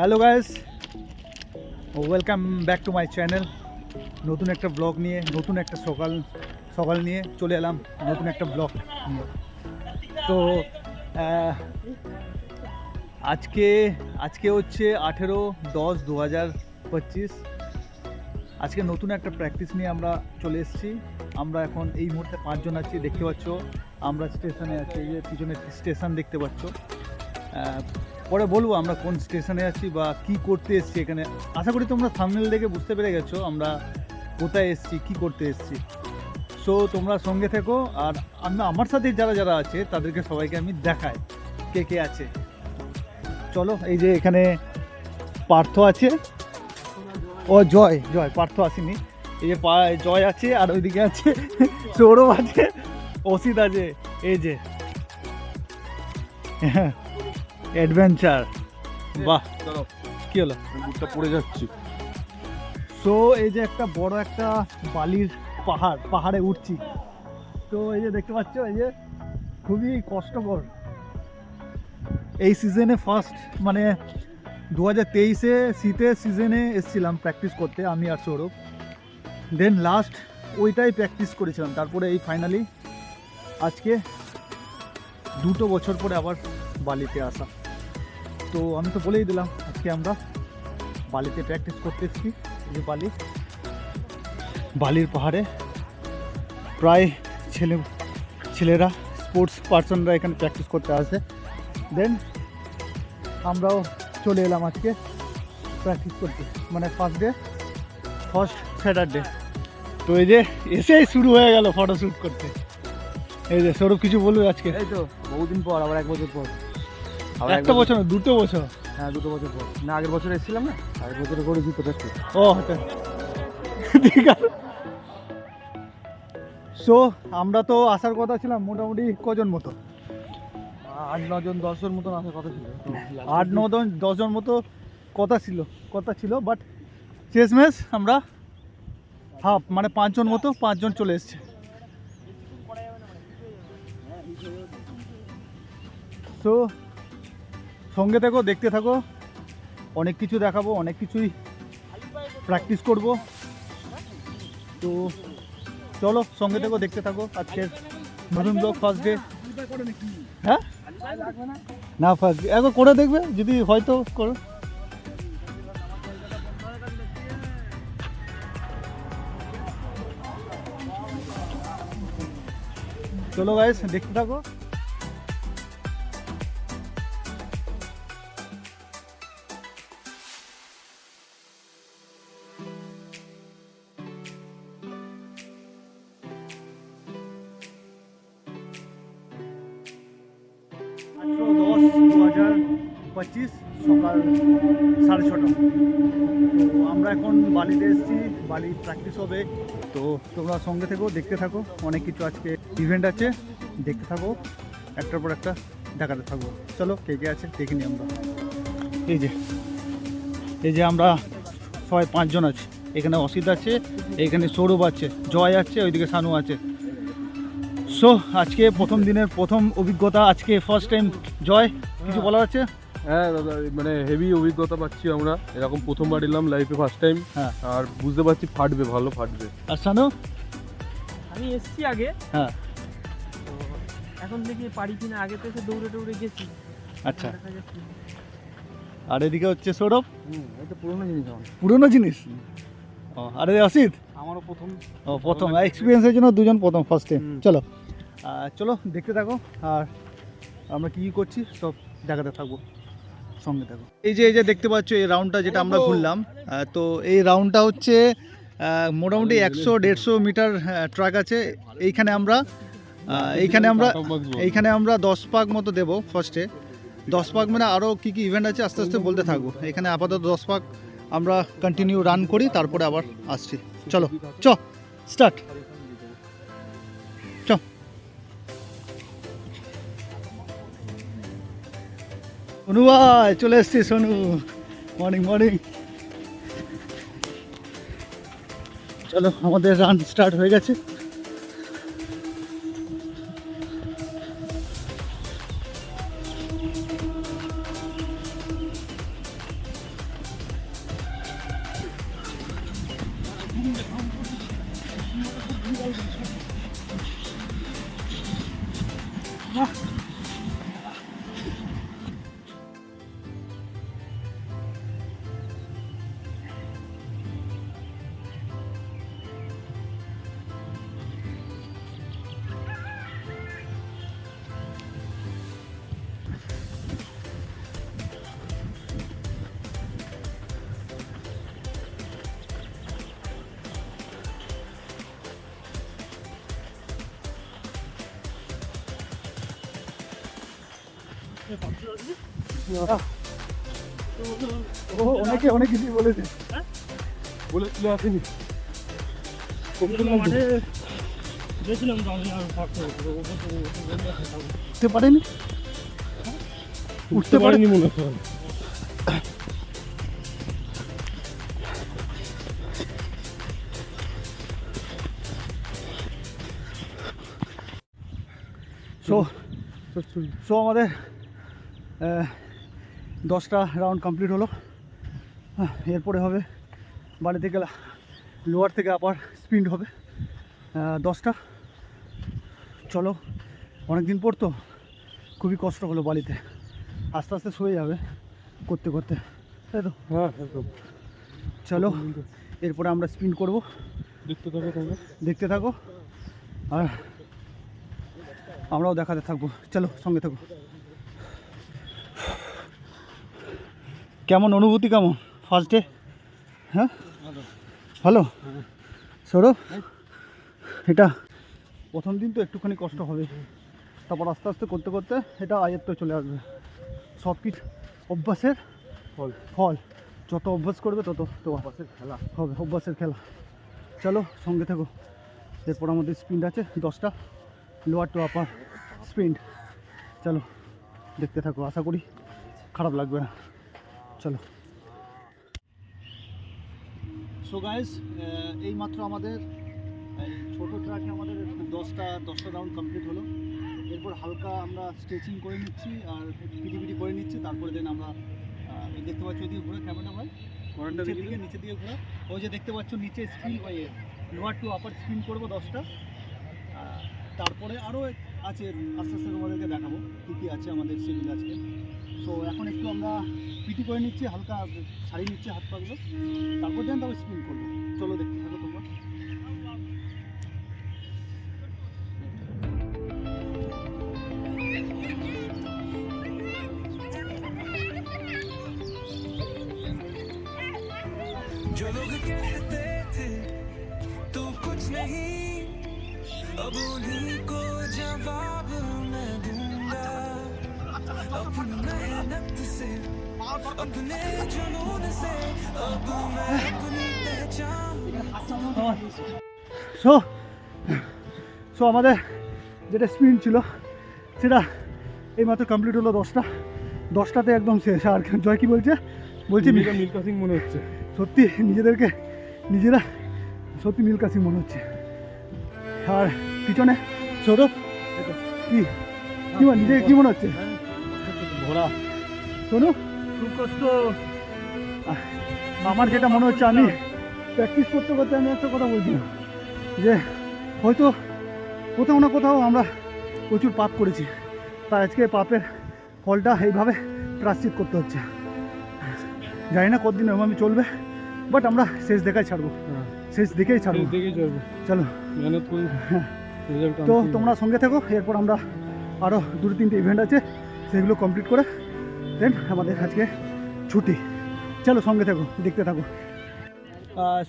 Hello guys welcome back to my channel নতুন একটা blog নিয়ে, নতুন একটা সকাল সকাল নিয়ে চলে এলাম, নতুন একটা ব্লগ নিয়ে। তো আজকে আজকে হচ্ছে আঠেরো দশ দু হাজার পঁচিশ। আজকে নতুন একটা প্র্যাকটিস নিয়ে আমরা চলে এসেছি। আমরা এখন এই মুহূর্তে পাঁচজন আছি, দেখতে পাচ্ছ। আমরা স্টেশনে আছি যে পিছনে স্টেশন দেখতে পাচ্ছ। পরে বলব আমরা কোন স্টেশনে আছি বা কি করতে এসেছি এখানে। আশা করি তোমরা থামনেল দেখে বুঝতে পেরে গেছো আমরা কোথায় এসেছি, কি করতে এসেছি। সো তোমরা সঙ্গে থেকো আর আমি আমার সাথে যারা যারা আছে, তাদেরকে সবাইকে আমি দেখাই কে কে আছে। চলো, এই যে এখানে পার্থ আছে। ও, জয় জয়, পার্থ আসেনি। এই যে জয় আছে আর ওইদিকে আছে সৌরভ আছে, অসিত আছে, এই যে। অ্যাডভেঞ্চার। বাহ। কি হলো? বুটটা পড়ে যাচ্ছি। সো এই যে একটা বড় একটা বালির পাহাড় পাহাড়ে উঠছি। তো এই যে দেখতে পাচ্ছ এই যে খুবই কষ্টকর। এই সিজনে ফার্স্ট মানে দু হাজার তেইশে শীতের সিজনে এসেছিলাম প্র্যাকটিস করতে আমি আর সৌরভ। দেন লাস্ট ওইটাই প্র্যাকটিস করেছিলাম। তারপরে এই ফাইনালি আজকে দুটো বছর পরে আবার বালিতে আসা। তো আমি তো বলেই দিলাম, আজকে আমরা বালিতে প্র্যাকটিস করতে এসেছি যে বালি। বালির পাহাড়ে প্রায় ছেলে, ছেলেরা স্পোর্টস পার্সনরা এখানে প্র্যাকটিস করতে আসে। দেন আমরাও চলে এলাম আজকে প্র্যাকটিস করতে। মানে ফার্স্ট ডে ফার্স্ট স্যাটারডে তো এই যে এসেই শুরু হয়ে গেল ফটোশ্যুট করতে। এই যে সৌরভ কিছু বলবে আজকে? এই তো, বহুদিন পর, আবার এক বছর পর। একটা বছর না, দুটো বছর। হ্যাঁ দুটো বছর পর। না আগের বছর এসেছিলাম না? আগের বছরে করেছি টেস্ট ও। আচ্ছা। ঠিক আছে। সো আমরা তো আসার কথা ছিলাম মোটামুটি কজন মতো? আট নজন দশজন মতন আসার কথা ছিল। আট নজন দশজন মতো কথা ছিল কথা ছিল বাট শেষমেশ আমরা হাফ মানে পাঁচজন মতো পাঁচজন চলে এসছে। তো সঙ্গে থেকো, দেখতে থাকো। অনেক কিছু দেখাবো, অনেক কিছুই প্র্যাকটিস করব। তো চলো, সঙ্গে থেকো, দেখতে থাকো আজকের নতুন ব্লগ ফার্স্ট ডে হ্যাঁ? না ফার্স্ট ডে একবার করে দেখবে, যদি হয়তো করো। চলো গাইস দেখতে থাকো। আমরা এখন বালিতে এসেছি, বালি প্র্যাকটিস হবে। তো তোমরা সঙ্গে থেকেও দেখতে থাকো। অনেক কিছু আজকে ইভেন্ট আছে, দেখতে থাকো। একটার পর একটা দেখাতে থাকব চলো, কে কে আছে দেখে নিই আমরা। এই যে এই যে আমরা সবাই পাঁচজন আছি। এখানে অসিত আছে, এখানে সৌরভ আছে, জয় আছে, ওইদিকে সানু আছে। সো আজকে প্রথম দিনের প্রথম অভিজ্ঞতা, আজকে ফার্স্ট টাইম জয়। কিছু বলার আছে? হ্যাঁ দাদা মানে হেভি অভিজ্ঞতা পাচ্ছি আমরা। এরকম প্রথমবার এলাম লাইফে ফার্স্ট টাইম হ্যাঁ। আর বুঝতে পারছি ফাটবে ভালো ফাটবে। আর সানু? আমি এসছি আগে। হ্যাঁ। তো এখন দেখি পারি কিনা আগে তো এসে দৌড়ে দৌড়ে গেছি। আচ্ছা। আর এদিকে হচ্ছে সৌরভ? এটা পুরোনো জিনিস আমার পুরনো জিনিস? ও আরে অসিত আমারও প্রথম। ও প্রথম। এক্সপিরিয়েন্সের জন্য দুজন প্রথম ফার্স্ট টাইম চলো। চলো দেখতে থাকো। আর আমরা কী কী করছি সব দেখাতে থাকব। সঙ্গে থাকো। এই যে এই যে দেখতে পাচ্ছ, এই রাউন্ডটা যেটা আমরা ঘুরলাম তো এই রাউন্ডটা হচ্ছে মোটামুটি একশো দেড়শো মিটার ট্রাক আছে। এইখানে আমরা এইখানে আমরা এইখানে আমরা দশ পাক মতো দেবো ফার্স্টে দশ পাক মানে আরও কী কী ইভেন্ট আছে, আস্তে আস্তে বলতে থাকব এখানে আপাতত দশ পাক আমরা কন্টিনিউ রান করি, তারপরে আবার আসছি। চলো, চ স্টার্ট সোনু ভাই চলে এসছি সোনু। মর্নিং মর্নিং চলো আমাদের রান স্টার্ট হয়ে গেছে। ও অনেকে অনেক কিছু বলেছে? বলেছিল আসেনি। গেছিলাম তো আমি আর উঠতে পারেনি? উঠতে পারেনি মনে হয়। সো সো আমাদের দশটা রাউন্ড কমপ্লিট হলো। এরপরে হবে বাড়ি থেকে লোয়ার থেকে আবার স্পিড হবে দশটা। চলো অনেক দিন পর তো খুবই কষ্ট হলো বালিতে আস্তে আস্তে শুয়ে যাবে করতে করতে তাই তো? হ্যাঁ একদম চলো এরপরে আমরা স্পিন করব। দেখতে থাকো তোমরা দেখতে থাকো আর আমরাও দেখাতে থাকব। চলো সঙ্গে থাকো। কেমন অনুভূতি কেমন? ফার্স্ট ডে হ্যাঁ? ভালো? সৌরভ? এটা প্রথম দিন তো একটুখানি কষ্ট হবে। তারপর আস্তে আস্তে করতে করতে এটা আয়ত্ত চলে আসবে। সব কিছু অভ্যাসের? ফল। ফল। যত অভ্যাস করবে তত তো অভ্যাসের খেলা। হবে অভ্যাসের খেলা। চলো সঙ্গে থাকো। এরপর আমাদের স্পিন্ড আছে দশটা। লোয়ার টু আপার স্পিন্ড চলো দেখতে থাকো আশা করি খারাপ লাগবে না। চলো। সো গাইস এই মাত্র আমাদের এই ছোটো ট্রাকে আমাদের দশটা দশটা রাউন্ড কমপ্লিট হলো। এরপর হালকা আমরা স্ট্রেচিং করে নিচ্ছি আর পিটি পিটি করে নিচ্ছি তারপরে দেন আমরা এই দেখতে পাচ্ছ ওদিকে ঘুরে ক্যামেরা ভাই? নিচের দেখি দিকে নিচের দিকে ঘোরা। ওই যে দেখতে পাচ্ছ নিচে spin lower to upper spin করব দশটা। তারপরে আরও আছে আস্তে আস্তে তোমাদেরকে দেখাবো কী কী আছে আমাদের শিডিউল আজকে। সো এখন একটু আমরা পিটি করে নিচ্ছি, হালকা ছাড়িয়ে নিচ্ছি হাত পাগুলো তারপর দেন তারপর স্পিন করব। চলো দেখতে থাকো তোমরা। সো সো আমাদের যেটা স্পিন ছিল সেটা এইমাত্র কমপ্লিট হলো দশটা। দশটাতে একদম শেষ। আর জয় কি বলছে? বলছি মিল্কা সিং মনে হচ্ছে। সত্যি নিজেদেরকে নিজেরা সত্যি মিল্কা সিং মনে হচ্ছে। আর পিছনে সৌরভ কি? কি নিজেকে কি মনে হচ্ছে? ঘোড়া শোনো খুব কষ্ট। আমার যেটা মনে হচ্ছে আমি প্র্যাকটিস করতে করতে আমি একটা কথা বলছিলাম যে হয়তো কোথাও না কোথাও আমরা প্রচুর পাপ করেছি। তাই আজকে পাপের ফলটা এইভাবে প্রাশ্চিত করতে হচ্ছে। জানি না কতদিন এভাবে চলবে বাট আমরা শেষ দেখাই ছাড়বো। হ্যাঁ। শেষ দেখেই ছাড়বো। চলো। মেহনত তো তোমরা সঙ্গে থাকো এরপর আমরা আরও দুটো তিনটে ইভেন্ট আছে সেগুলো কমপ্লিট করে দেন আমাদের আজকে ছুটি। চলো সঙ্গে থাকো দেখতে থাকো।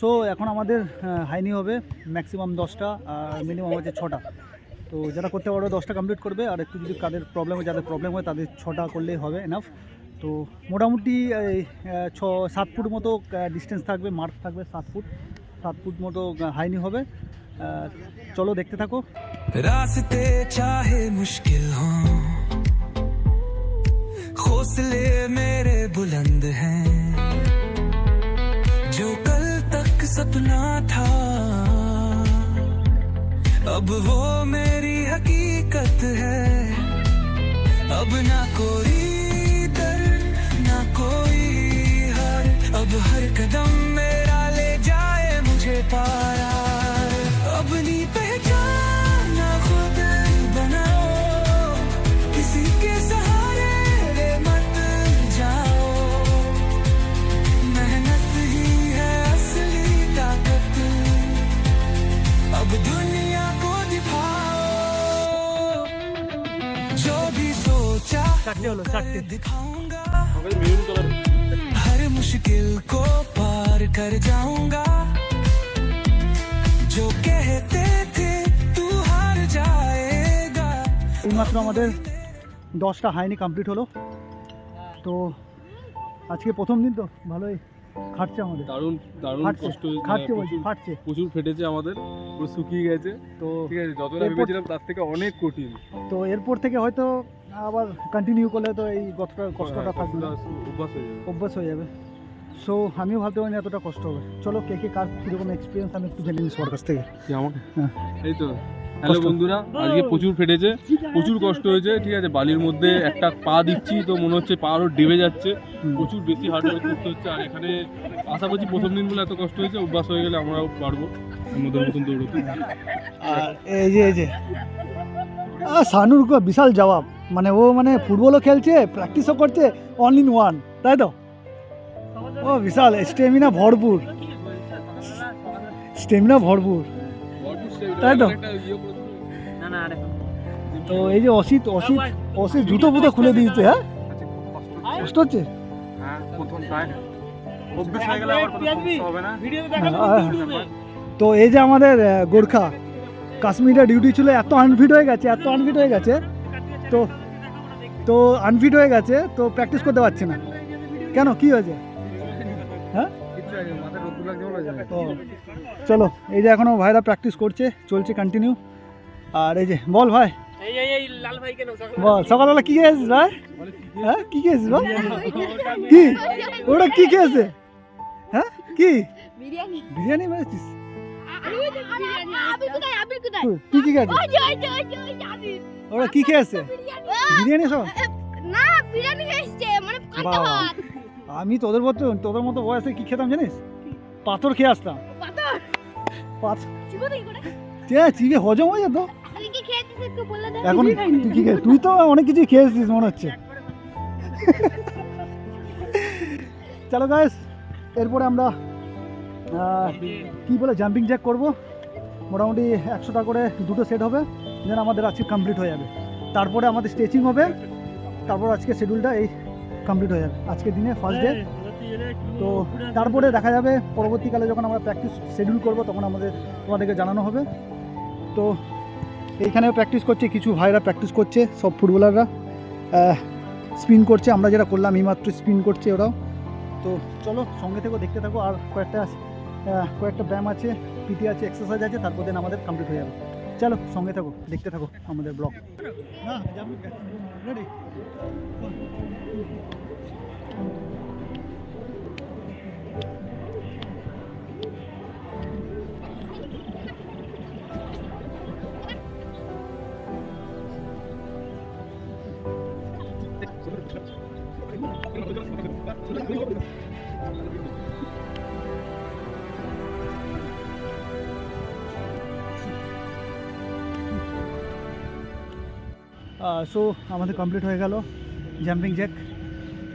সো এখন আমাদের হাইনি হবে ম্যাক্সিমাম দশটা, আর মিনিমাম হচ্ছে ছটা। তো যারা করতে পারবে দশটা কমপ্লিট করবে, আর একটু যদি কাদের প্রবলেম হয় যাদের প্রবলেম হয় তাদের ছটা করলেই হবে এনাফ তো মোটামুটি ছ, সাত ফুট মতো ডিস্টেন্স থাকবে মার্ক থাকবে সাত ফুট। সাত ফুট মতো হাইনি হবে। চলো দেখতে থাকো। রাস্তে চাহে মুশকিল হোসলে মেরে सपना था। अब वो मेरी हकीकत है। अब ना कोई डर ना कोई हर। अब हर कदम हर मुश्किल को पार कर जाऊंगा जो कहते थे तू हार जाएगा এইমাত্র আমাদের দশটা হাইনি কমপ্লিট হলো তো আজকে প্রথম দিন তো ভালোই খাটছে আমাদের দারুণ দারুণ ফাটছে কষ্ট হয়েছে, মানে খাটছে বলছি প্রচুর- ফাটছে প্রচুর ফেটেছে আমাদের পুরো শুকিয়ে গেছে তো ঠিক আছে যতটা এরপর- ভেবেছিলাম তার থেকে অনেক কঠিন তো এরপর থেকে হয়তো আবার কন্টিনিউ করলে তো এই কষ্টটা কষ্টটা হ্যাঁ, থাকবে। অভ্যাস হয়ে যাবে। অভ্যাস হয়ে যাবে। সো আমিও ভাবতে পারিনি এতটা কষ্ট হবে। চলো কে কে কার কীরকম এক্সপিরিয়েন্স আমি একটু জেনে নিই সবার কাছ থেকে। আমাকে? হ্যাঁ। এই তো। হ্যালো বন্ধুরা আজকে প্রচুর ফেটেছে প্রচুর কষ্ট হয়েছে ঠিক আছে? বালির মধ্যে একটা পা দিচ্ছি তো মনে হচ্ছে পা আরও ডেবে যাচ্ছে। প্রচুর বেশি হার্ড ওয়ার্ক করতে হচ্ছে আর এখানে আশা করছি প্রথম দিনগুলো এত কষ্ট হয়েছে অভ্যাস হয়ে গেলে আমরাও পারব আমাদের মতন দৌড়তে। আর এই যে এই যে। সানুর বিশাল জবাব। মানে ও মানে ফুটবলও খেলছে প্র্যাকটিসও করছে অন ইন ওয়ান তাই তো? ও বিশাল স্টেমিনা ভরপুর। স্টেমিনা ভরপুর। তাই তো? তো এই যে অসিত অসিত অসিত জুতো ফুতো খুলে দিয়েছে হ্যাঁ? কষ্ট হচ্ছে? হ্যাঁ হয়ে হ্যাঁ, তো। এই যে আমাদের গোর্খা কাশ্মীরে ডিউটি ছিল এত আনফিট হয়ে গেছে এত আনফিট হয়ে গেছে। তো তো আনফিট হয়ে গেছে তো প্র্যাকটিস করতে পারছে না। কেন? কি হয়েছে? ও চলো এই যে এখনও ভাইরা প্র্যাকটিস করছে চলছে কন্টিনিউ আর এই যে বল ভাই। বল সকালবেলা কি খেয়েছিস ভাই? হ্যাঁ কি খেয়েছিস বল? কি? ওটা কি খেয়েছে? হ্যাঁ কি? বিরিয়ানি। বিরিয়ানি বানিয়েছিস? কি ওরা কি খেয়েছে বিরিয়ানি। বিরিয়ানি সব না বিরিয়ানি এসছে মানে ভাত। আমি তোদের মতো তোদের মতো বয়সে কি খেতাম জানিস? পাথর খেয়ে আসতাম। চিবো হজম হয়ে যেত। তুই কি খেয়েছিস একটু বলে দে। এখন তুই কি তুই তো অনেক কিছু খেয়েছিস মনে হচ্ছে। চলো গাইস এরপরে আমরা কি বলে জাম্পিং জ্যাক করব? মোটামুটি একশোটা করে দুটো সেট হবে দেন আমাদের আজকে কমপ্লিট হয়ে যাবে। তারপরে আমাদের স্ট্রেচিং হবে, তারপর আজকে শিডিউলটা এই কমপ্লিট হয়ে যাবে। আজকের দিনে ফার্স্ট ডে তো তারপরে দেখা যাবে, পরবর্তীকালে যখন আমরা প্র্যাকটিস শিডিউল করব, তখন আমাদের, তোমাদেরকে জানানো হবে। তো এইখানেও প্র্যাকটিস করছে, কিছু ভাইরা প্র্যাকটিস করছে, সব ফুটবলাররা স্পিন করছে, আমরা যেটা করলাম, এইমাত্র স্পিন করছে ওরাও। তো চলো, সঙ্গে থেকেও দেখতে থাকো, আর কয়েকটা কয়েকটা ব্যায়াম আছে পিটি আছে এক্সারসাইজ আছে, তারপর দিন আমাদের কমপ্লিট হয়ে যাবে। চলো, সঙ্গে থাকো, দেখতে থাকো আমাদের ব্লগ রেডি সো আমাদের কমপ্লিট হয়ে গেল জাম্পিং জ্যাক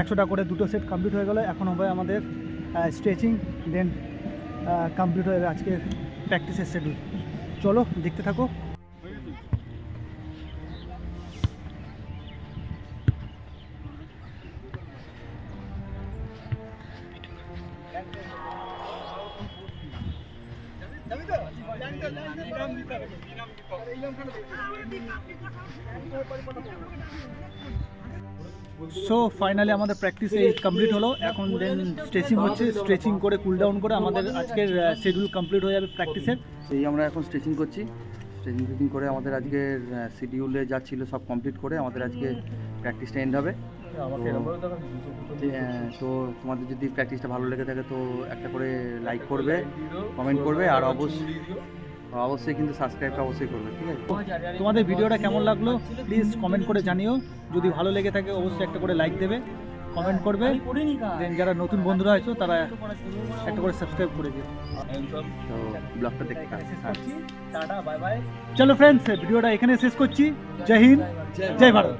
একশোটা করে দুটো সেট কমপ্লিট হয়ে গেল। এখন হবে আমাদের স্ট্রেচিং দেন কমপ্লিট হয়ে আজকে প্র্যাকটিসের শেডিউল চলো, দেখতে থাকো। সো ফাইনালি আমাদের প্র্যাকটিস এই কমপ্লিট হলো। এখন দেন স্ট্রেচিং হচ্ছে। স্ট্রেচিং করে কুল ডাউন করে আমাদের আজকের শিডিউল কমপ্লিট হয়ে যাবে প্র্যাকটিসের সেই আমরা এখন স্ট্রেচিং করছি। স্ট্রেচিং ফ্রেচিং করে আমাদের আজকের শিডিউলে যা ছিল সব কমপ্লিট করে আমাদের আজকে প্র্যাকটিসটা এন্ড হবে। ফুটো তো তোমাদের যদি প্র্যাকটিসটা ভালো লেগে থাকে তো একটা করে লাইক করবে কমেন্ট করবে আর অবশ্যই অবশ্যই কিন্তু সাবস্ক্রাইবটা অবশ্যই করবে ঠিক আছে? তোমাদের ভিডিওটা কেমন লাগল? প্লিজ কমেন্ট করে জানিও। যদি ভালো লেগে থাকে অবশ্যই একটা করে লাইক দেবে কমেন্ট করবে। দেন যারা নতুন বন্ধুরা আছো তারা একটা করে সাবস্ক্রাইব করে দিও। তো ব্লগটা দেখতে থাকো। টাটা বাই বাই চলো ফ্রেন্ডস ভিডিওটা এখানে শেষ করছি। জয় হিন্দ জয় ভারত।